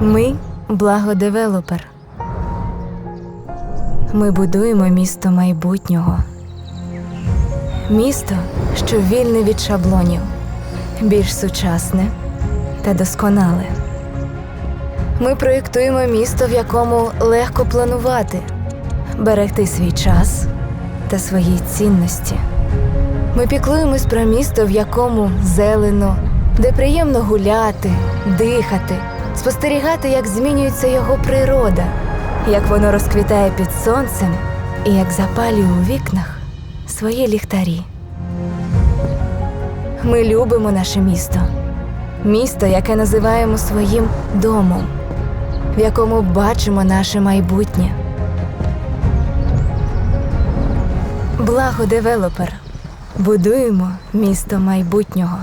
Ми благодевелопер. Ми будуємо місто майбутнього. Місто, що вільне від шаблонів, більш сучасне та досконале. Ми проєктуємо місто, в якому легко планувати, берегти свій час та свої цінності. Ми піклуємось про місто, в якому зелено, де приємно гуляти, дихати, спостерігати, як змінюється його природа, як воно розквітає під сонцем і як запалює у вікнах свої ліхтарі. Ми любимо наше місто, місто, яке називаємо своїм домом, в якому бачимо наше майбутнє. Благо девелопер. Будуємо місто майбутнього.